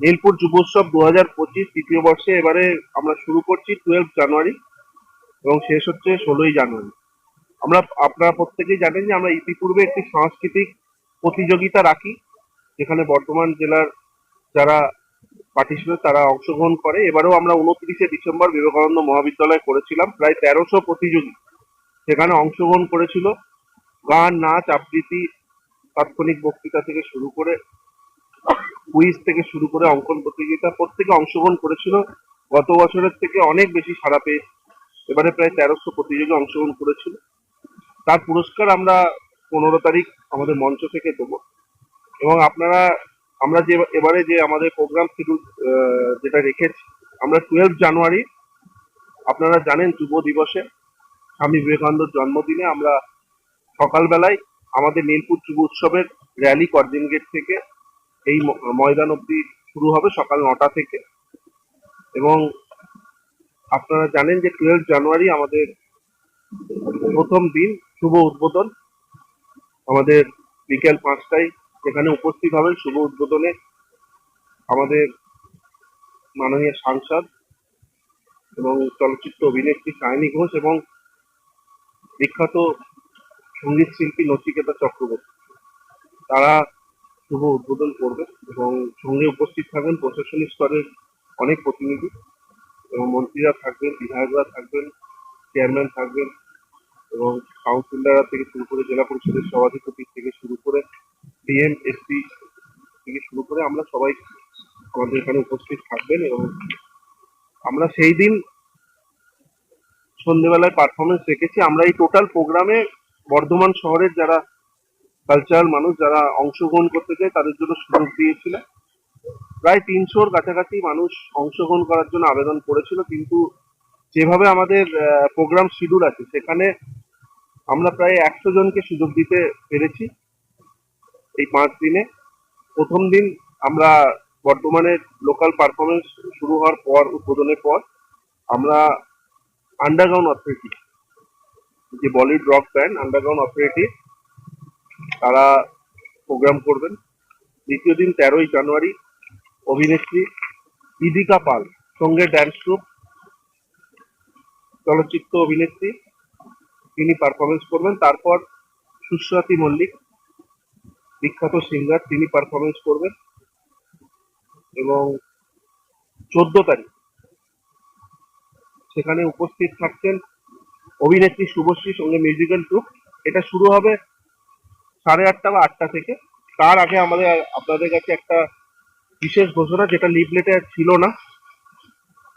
নীলপুর যুবোৎসব দু হাজার পঁচিশ তৃতীয় বর্ষে এবারে আমরা শুরু করছি টুয়েলভ জানুয়ারি এবং শেষ হচ্ছে ষোলোই জানুয়ারি। আমরা, আপনারা প্রত্যেকেই জানেন যে আমরা ইতিপূর্বে একটি সাংস্কৃতিক প্রতিযোগিতা রাখি, যেখানে বর্ধমান জেলার যারা পার্টিসিপেট তারা অংশগ্রহণ করে। এবারেও আমরা উনত্রিশে ডিসেম্বর বিবেকানন্দ মহাবিদ্যালয়ে করেছিলাম, প্রায় তেরোশো প্রতিযোগী সেখানে অংশগ্রহণ করেছিল। গান, নাচ, আবৃত্তি, তাৎক্ষণিক বক্তৃতা থেকে শুরু করে কুইজ থেকে শুরু করে অঙ্কন প্রতিযোগিতা প্রত্যেকে অংশগ্রহণ করেছিল। গত বছরের থেকে অনেক বেশি সাড়া পেয়ে এবারে প্রায় তেরোশো প্রতিযোগী অংশগ্রহণ করেছিল। তার পুরস্কার আমরা পনেরো তারিখ আমাদের মঞ্চ থেকে দেবো। এবং আপনারা, আমরা যে এবারে যে আমাদের প্রোগ্রাম শিডিউল যেটা রেখেছি, আমরা টুয়েলভ জানুয়ারি আপনারা জানেন যুব দিবসে স্বামী বিবেকানন্দর জন্মদিনে আমরা সকালবেলায় আমাদের নীলপুর যুব উৎসবের র্যালি করদিন গেট থেকে এই ময়দান অব্দি শুরু হবে সকাল নটা থেকে। এবং আপনারা জানেন যে টুয়েলভ জানুয়ারি আমাদের প্রথম দিন শুভ উদ্বোধন। আমাদের বিকেল পাঁচটায় এখানে উপস্থিত হবেন শুভ উদ্বোধনে আমাদের মাননীয় সাংসদ এবং চলচ্চিত্র অভিনেত্রী সায়নী ঘোষ এবং বিখ্যাত সংগীত শিল্পী নচিকেতা চক্রবর্তী। তারা শুভ উদ্বোধন করবে এবং সঙ্গে উপস্থিত থাকবেন প্রশাসনিক স্তরের অনেক প্রতিনিধি এবং মন্ত্রীরা থাকবেন, বিধায়করা থাকবেন চেয়ারম্যান থাকবেন এবং কাউন্সিলররা থেকে শুরু করে জেলা পরিষদের সভাধিপতি থেকে শুরু করে ডিএম এসপি থেকে শুরু করে আমরা সবাই আমাদের এখানে উপস্থিত থাকবেন এবং আমরা সেই দিন সন্ধ্যেবেলায় পারফরমেন্স রেখেছি আমরা এই টোটাল প্রোগ্রামে বর্ধমান শহরের যারা কালচারাল মানুষ যারা অংশগ্রহণ করতে চায়, তাদের জন্য সুযোগ দিয়েছিলাম প্রায় তিনশোর কাছাকাছি মানুষ অংশগ্রহণ করার জন্য আবেদন করেছিল, কিন্তু যেভাবে আমাদের প্রোগ্রাম শিডিউল আছে, সেখানে আমরা প্রায় একশো জনকে সুযোগ দিতে পেরেছি এই পাঁচ দিনে। প্রথম দিন আমরা বর্তমানের লোকাল পারফরমেন্স শুরু হওয়ার পর, উদ্বোধনের পর, আমরা আন্ডারগ্রাউন্ড অথরিটি যে Bollywood rock band underground authority তারা প্রোগ্রাম করবেন। দ্বিতীয় দিন তেরোই জানুয়ারি, অভিনেত্রী ইদিকা পাল সঙ্গে ড্যান্স গ্রুপ চলচ্চিত্র অভিনেত্রী, তিনি পারফরমেন্স করবেন। তারপর সুস্বাতী মল্লিক, বিখ্যাত সিঙ্গার তিনি পারফরমেন্স করবেন। এবং চোদ্দ তারিখ সেখানে উপস্থিত থাকছেন অভিনেত্রী শুভশ্রী সঙ্গে মিউজিক্যাল ট্রুপ এটা শুরু হবে সাড়ে আটটা বা আটটা থেকে। তার আগে আমাদের, আপনাদের কাছে একটা বিশেষ ঘোষণা, যেটা লিফলেটে ছিল না।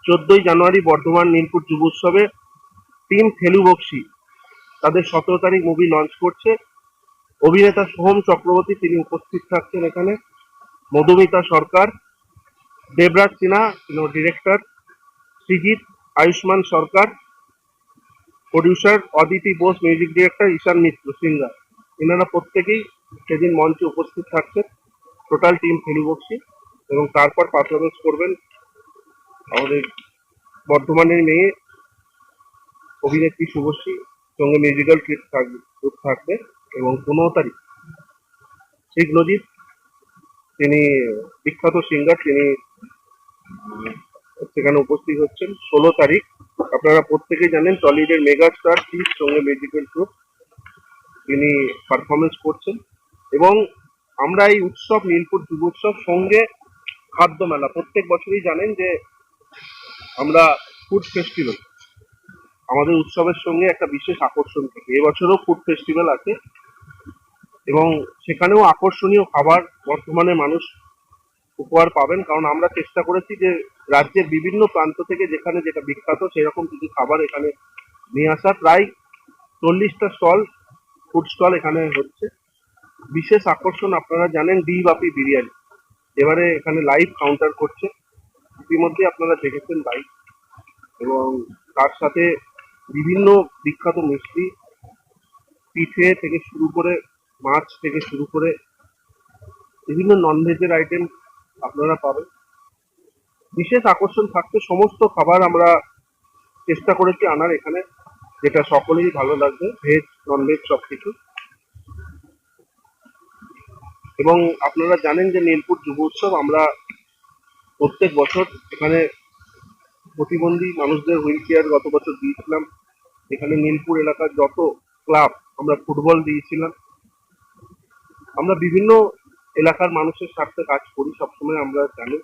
চোদ্দই জানুয়ারি বর্ধমান নীলপুর যুব উৎসবে টিম ফেলু বক্সি তাদের সতেরো তারিখ মুভি লঞ্চ করছে। অভিনেতা সোহম চক্রবর্তী, তিনি উপস্থিত থাকছেন এখানে। Madhumita Sarkar, Debraj Sinha director Srijit Ayushmann Sarkar producer Aditi Bose music director Ishan Mitra singer এনারা প্রত্যেকেই সেদিন মঞ্চে উপস্থিত থাকছেন। টোটাল টিম ফেলু বক্সি এবং তারপর পারফরমেন্স করবেন আমাদের বর্ধমানের মেয়ে অভিনেত্রী শুভশ্রী, সঙ্গে মিউজিক্যাল ট্রিপ থাকবে, group থাকবে এবং পনেরো তারিখ শেখ নজিব তিনি বিখ্যাত সিঙ্গার তিনি সেখানে উপস্থিত হচ্ছেন। ষোলো তারিখ আপনারা প্রত্যেকেই জানেন টলিউডের মেগা স্টার চিফ সঙ্গে মিউজিক্যাল গ্রুপ তিনি পারফরমেন্স করছেন এবং আমরা এই উৎসব নীলপুর যুব উৎসব সঙ্গে খাদ্য মেলা। প্রত্যেক বছরই জানেন যে আমরা ফুড ফেস্টিভ্যাল আমাদের উৎসবের সঙ্গে একটা বিশেষ আকর্ষণ থাকে। এবছরও ফুড ফেস্টিভ্যাল আছে এবং সেখানেও আকর্ষণীয় খাবার বর্তমানে মানুষ উপহার পাবেন। কারণ আমরা চেষ্টা করেছি যে রাজ্যের বিভিন্ন প্রান্ত থেকে যেখানে যেটা বিখ্যাত সেরকম কিছু খাবার এখানে নিয়ে আসা প্রায় চল্লিশটা স্টল ফুড স্টল এখানে হচ্ছে। বিশেষ আকর্ষণ আপনারা জানেন ডি বাপি বিরিয়ানি। এবারে এখানে লাইভ কাউন্টার করছে। ইতিমধ্যে আপনারা দেখেছেন লাইভ এবং তার সাথে বিভিন্ন বিখ্যাত মিষ্টি, পিঠে থেকে শুরু করে, মাছ থেকে শুরু করে বিভিন্ন ননভেজের আইটেম আপনারা পাবেন। বিশেষ আকর্ষণ থাকতে সমস্ত খাবার আমরা চেষ্টা করেছি আনার এখানে। যেটা সকলেই ভালো লাগবে ভেজ ননভেজ সব কিছু এবং আপনারা জানেন যে নীলপুর যুব উৎসব, আমরা প্রত্যেক বছর এখানে প্রতিবন্ধী মানুষদের হুইল চেয়ার গত বছর দিয়েছিলাম। এখানে নীলপুর এলাকার যত ক্লাব, আমরা ফুটবল দিয়েছিলাম। আমরা বিভিন্ন এলাকার মানুষের স্বার্থে কাজ করি, সবসময় আমরা জানি।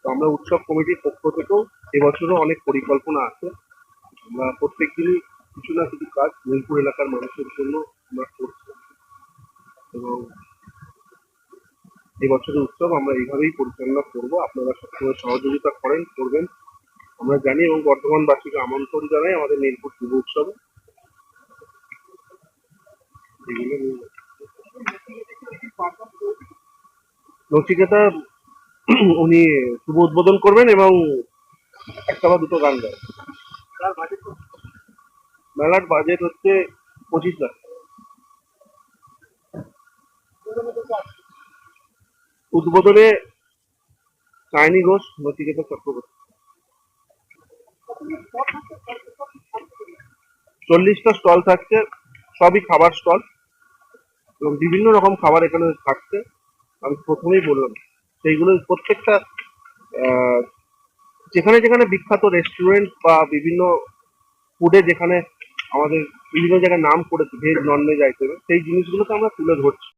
তো আমরা উৎসব কমিটির পক্ষ থেকেও এবছরও অনেক পরিকল্পনা আছে। আমরা প্রত্যেক দিনই কিছু না কিছু কাজ নীলপুর এলাকার মানুষের জন্য আমরা করছি। এবং এবছরের উৎসব আমরা এইভাবেই পরিচালনা করব। আপনারা সবসময় সহযোগিতা করেন, করবেন। আমরা জানি এবং বর্ধমানবাসীকে আমন্ত্রণ জানাই আমাদের নীলপুর যুব উৎসবে। নচিকেতা, উনি শুভ উদ্বোধন করবেন এবং একটা বা দুটো গান গায়। মেলার বাজেট হচ্ছে পঁচিশ লাখ। উদ্বোধনে সায়নী ঘোষ, নচিকেতা চক্রবর্তী চল্লিশটা স্টল থাকছে, সবই খাবার স্টল এবং বিভিন্ন রকম খাবার এখানে থাকছে। আমি প্রথমেই বললাম, সেইগুলো প্রত্যেকটা যেখানে যেখানে বিখ্যাত রেস্টুরেন্ট বা বিভিন্ন ফুডে যেখানে আমাদের বিভিন্ন জায়গায় নাম করেছে ভেজ নন ভেজ আইটেমে সেই জিনিসগুলোকে আমরা তুলে ধরছি।